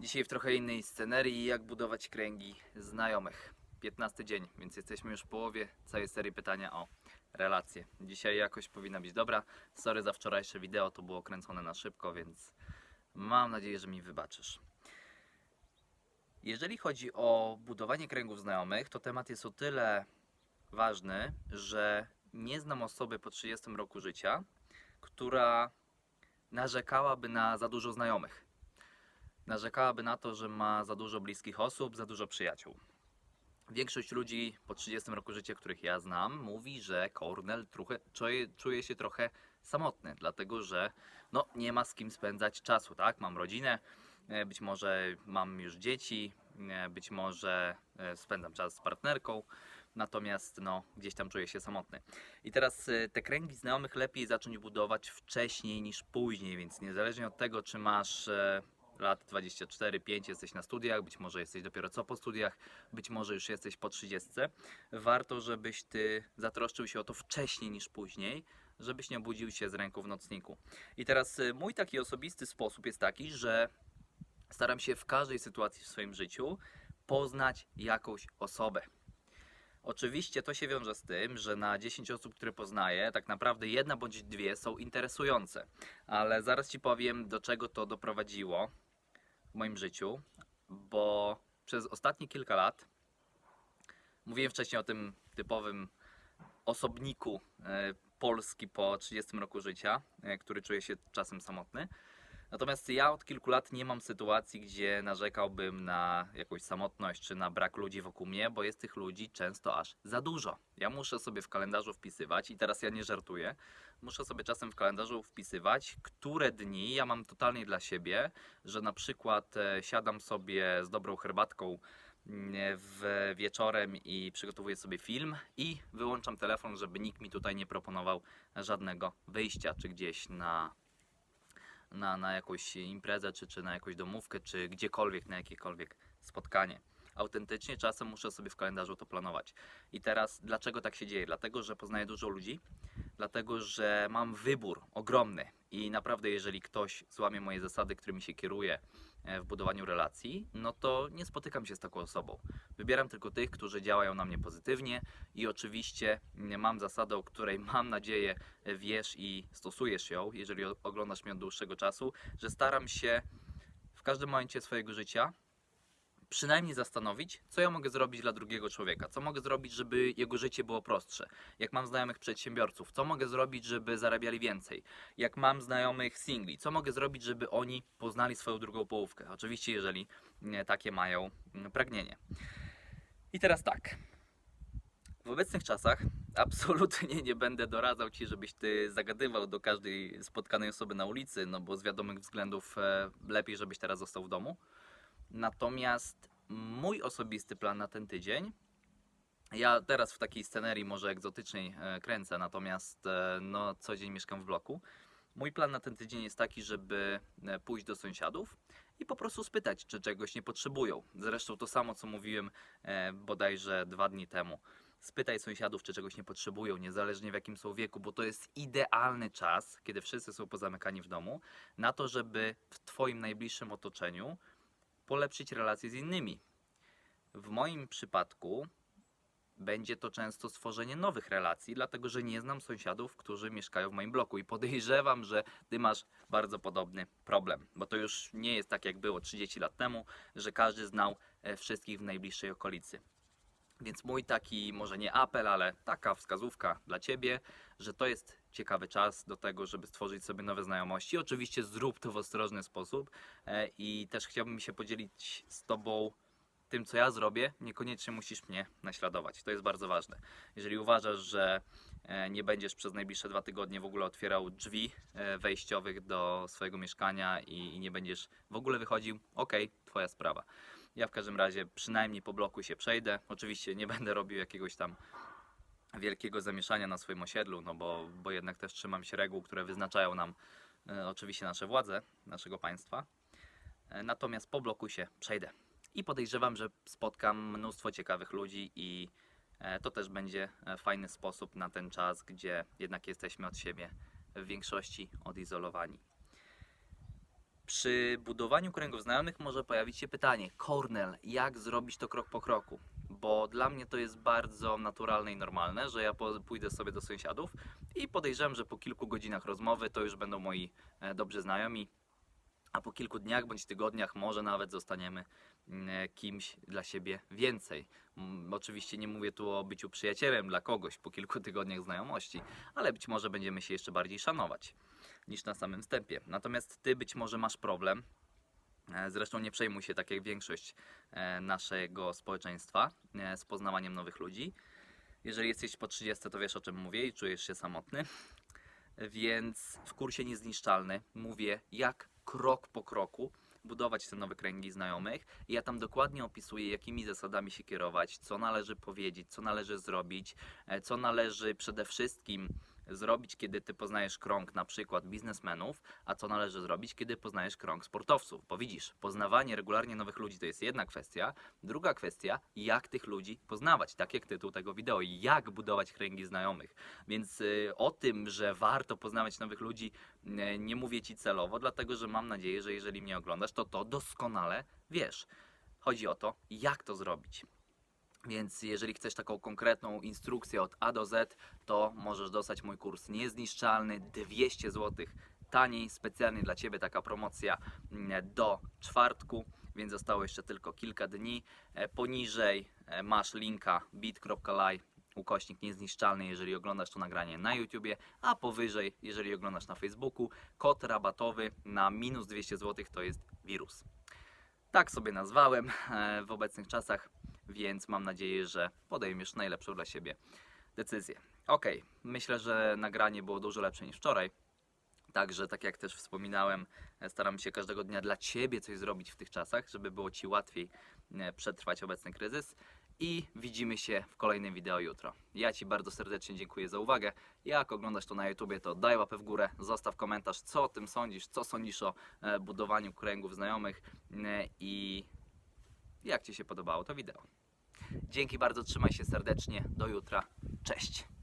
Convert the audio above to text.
Dzisiaj w trochę innej scenerii, jak budować kręgi znajomych. 15 dzień, więc jesteśmy już w połowie całej serii pytania o relacje. Dzisiaj jakoś powinna być dobra. Sorry za wczorajsze wideo, to było kręcone na szybko, więc mam nadzieję, że mi wybaczysz. Jeżeli chodzi o budowanie kręgów znajomych, to temat jest o tyle ważny, że nie znam osoby po 30 roku życia, która narzekałaby na za dużo znajomych narzekałaby na to, że ma za dużo bliskich osób, za dużo przyjaciół. Większość ludzi po 30 roku życia, których ja znam, mówi, że Cornell trochę, czuje, czuje się trochę samotny, dlatego że no, nie ma z kim spędzać czasu, tak? Mam rodzinę, e, być może mam już dzieci, e, być może e, spędzam czas z partnerką, natomiast no, gdzieś tam czuję się samotny. I teraz te kręgi znajomych lepiej zacząć budować wcześniej niż później, więc niezależnie od tego, czy masz lat 24, 5 jesteś na studiach, być może jesteś dopiero co po studiach, być może już jesteś po 30. Warto, żebyś ty zatroszczył się o to wcześniej niż później, żebyś nie obudził się z ręką w nocniku. I teraz y, mój taki osobisty sposób jest taki, że staram się w każdej sytuacji w swoim życiu poznać jakąś osobę. Oczywiście to się wiąże z tym, że na 10 osób, które poznaję, tak naprawdę jedna bądź dwie są interesujące. Ale zaraz Ci powiem, do czego to doprowadziło moim życiu, bo przez ostatnie kilka lat mówiłem wcześniej o tym typowym osobniku e, Polski po 30 roku życia, e, który czuje się czasem samotny. Natomiast ja od kilku lat nie mam sytuacji, gdzie narzekałbym na jakąś samotność czy na brak ludzi wokół mnie, bo jest tych ludzi często aż za dużo. Ja muszę sobie w kalendarzu wpisywać i teraz ja nie żartuję. Muszę sobie czasem w kalendarzu wpisywać, które dni ja mam totalnie dla siebie, że na przykład e, siadam sobie z dobrą herbatką mm, w wieczorem i przygotowuję sobie film i wyłączam telefon, żeby nikt mi tutaj nie proponował żadnego wyjścia czy gdzieś na na, na jakąś imprezę, czy, czy na jakąś domówkę, czy gdziekolwiek, na jakiekolwiek spotkanie. Autentycznie czasem muszę sobie w kalendarzu to planować. I teraz dlaczego tak się dzieje? Dlatego, że poznaję dużo ludzi, dlatego, że mam wybór ogromny i naprawdę jeżeli ktoś złamie moje zasady, którymi się kieruję w budowaniu relacji, no to nie spotykam się z taką osobą. Wybieram tylko tych, którzy działają na mnie pozytywnie i oczywiście mm, mam zasadę, o której mam nadzieję e, wiesz i stosujesz ją, jeżeli oglądasz mnie od dłuższego czasu, że staram się w każdym momencie swojego życia przynajmniej zastanowić, co ja mogę zrobić dla drugiego człowieka, co mogę zrobić, żeby jego życie było prostsze. Jak mam znajomych przedsiębiorców, co mogę zrobić, żeby zarabiali więcej. Jak mam znajomych singli, co mogę zrobić, żeby oni poznali swoją drugą połówkę. Oczywiście, jeżeli takie mają mm, pragnienie. I teraz tak. W obecnych czasach absolutnie nie będę doradzał Ci, żebyś Ty zagadywał do każdej spotkanej osoby na ulicy, no bo z wiadomych względów e, lepiej, żebyś teraz został w domu. Natomiast mój osobisty plan na ten tydzień, ja teraz w takiej scenerii może egzotycznej e, kręcę, natomiast e, no, co dzień mieszkam w bloku. Mój plan na ten tydzień jest taki, żeby e, pójść do sąsiadów i po prostu spytać, czy czegoś nie potrzebują. Zresztą to samo, co mówiłem bodajże dwa dni temu. Spytaj sąsiadów, czy czegoś nie potrzebują, niezależnie w jakim są wieku, bo to jest idealny czas, kiedy wszyscy są pozamykani w domu, na to, żeby w Twoim najbliższym otoczeniu polepszyć relacje z innymi. W moim przypadku będzie to często stworzenie nowych relacji, dlatego że nie znam sąsiadów, którzy mieszkają w moim bloku i podejrzewam, że ty masz bardzo podobny problem, bo to już nie jest tak jak było 30 lat temu, że każdy znał e, wszystkich w najbliższej okolicy. Więc mój taki, może nie apel, ale taka wskazówka dla Ciebie, że to jest ciekawy czas do tego, żeby stworzyć sobie nowe znajomości. Oczywiście zrób to w ostrożny sposób e, i też chciałbym się podzielić z Tobą tym, co ja zrobię. Niekoniecznie musisz mnie naśladować. To jest bardzo ważne. Jeżeli uważasz, że e, nie będziesz przez najbliższe dwa tygodnie w ogóle otwierał drzwi e, wejściowych do swojego mieszkania i, nie będziesz w ogóle wychodził, okej, Twoja sprawa. Ja w każdym razie przynajmniej po bloku się przejdę. Oczywiście nie będę robił jakiegoś tam wielkiego zamieszania na swoim osiedlu, no bo, bo jednak też trzymam się reguł, które wyznaczają nam e, oczywiście nasze władze, naszego państwa. E, natomiast po bloku się przejdę. I podejrzewam, że spotkam mnóstwo ciekawych ludzi i e, to też będzie e, fajny sposób na ten czas, gdzie jednak jesteśmy od siebie w większości odizolowani. Przy budowaniu kręgów znajomych może pojawić się pytanie, Kornel, jak zrobić to krok po kroku? Bo dla mnie to jest bardzo naturalne i normalne, że ja pójdę sobie do sąsiadów i podejrzewam, że po kilku godzinach rozmowy to już będą moi e, dobrzy znajomi, a po kilku dniach bądź tygodniach może nawet zostaniemy mm, kimś dla siebie więcej. Mm, Oczywiście nie mówię tu o byciu przyjacielem dla kogoś po kilku tygodniach znajomości, ale być może będziemy się jeszcze bardziej szanować niż na samym wstępie. Natomiast ty być może masz problem. e, Zresztą nie przejmuj się, tak jak większość e, naszego społeczeństwa, e, z poznawaniem nowych ludzi. Jeżeli jesteś po 30, to wiesz o czym mówię i czujesz się samotny. Więc w kursie Niezniszczalny mówię, jak krok po kroku budować te nowe kręgi znajomych. I ja tam dokładnie opisuję, jakimi zasadami się kierować, co należy powiedzieć, co należy zrobić, co należy przede wszystkim zrobić, kiedy ty poznajesz krąg na przykład biznesmenów, a co należy zrobić, kiedy poznajesz krąg sportowców. Bo widzisz, poznawanie regularnie nowych ludzi to jest jedna kwestia. Druga kwestia, jak tych ludzi poznawać, tak jak tytuł tego wideo, jak budować kręgi znajomych. Więc y, o tym, że warto poznawać nowych ludzi, y, nie mówię ci celowo, dlatego że mam nadzieję, że jeżeli mnie oglądasz, to to doskonale wiesz. Chodzi o to, jak to zrobić. Więc jeżeli chcesz taką konkretną instrukcję od A do Z, to możesz dostać mój kurs niezniszczalny 200 zł taniej, specjalnie dla Ciebie taka promocja mm, do czwartku, więc zostało jeszcze tylko kilka dni. E, Poniżej e, masz linka bit.ly ukośnik niezniszczalny, jeżeli oglądasz to nagranie na YouTubie, a powyżej, jeżeli oglądasz na Facebooku, kod rabatowy na minus 200 zł to jest wirus. Tak sobie nazwałem e, w obecnych czasach, więc mam nadzieję, że podejmiesz najlepszą dla siebie decyzję. Ok, myślę, że nagranie było dużo lepsze niż wczoraj. Także, tak jak też wspominałem, e, staram się każdego dnia dla Ciebie coś zrobić w tych czasach, żeby było Ci łatwiej e, przetrwać obecny kryzys. I widzimy się w kolejnym wideo jutro. Ja Ci bardzo serdecznie dziękuję za uwagę. Jak oglądasz to na YouTubie, to daj łapę w górę, zostaw komentarz, co o tym sądzisz, co sądzisz o e, budowaniu kręgów znajomych i jak Ci się podobało to wideo. Dzięki bardzo, trzymaj się serdecznie, do jutra, cześć!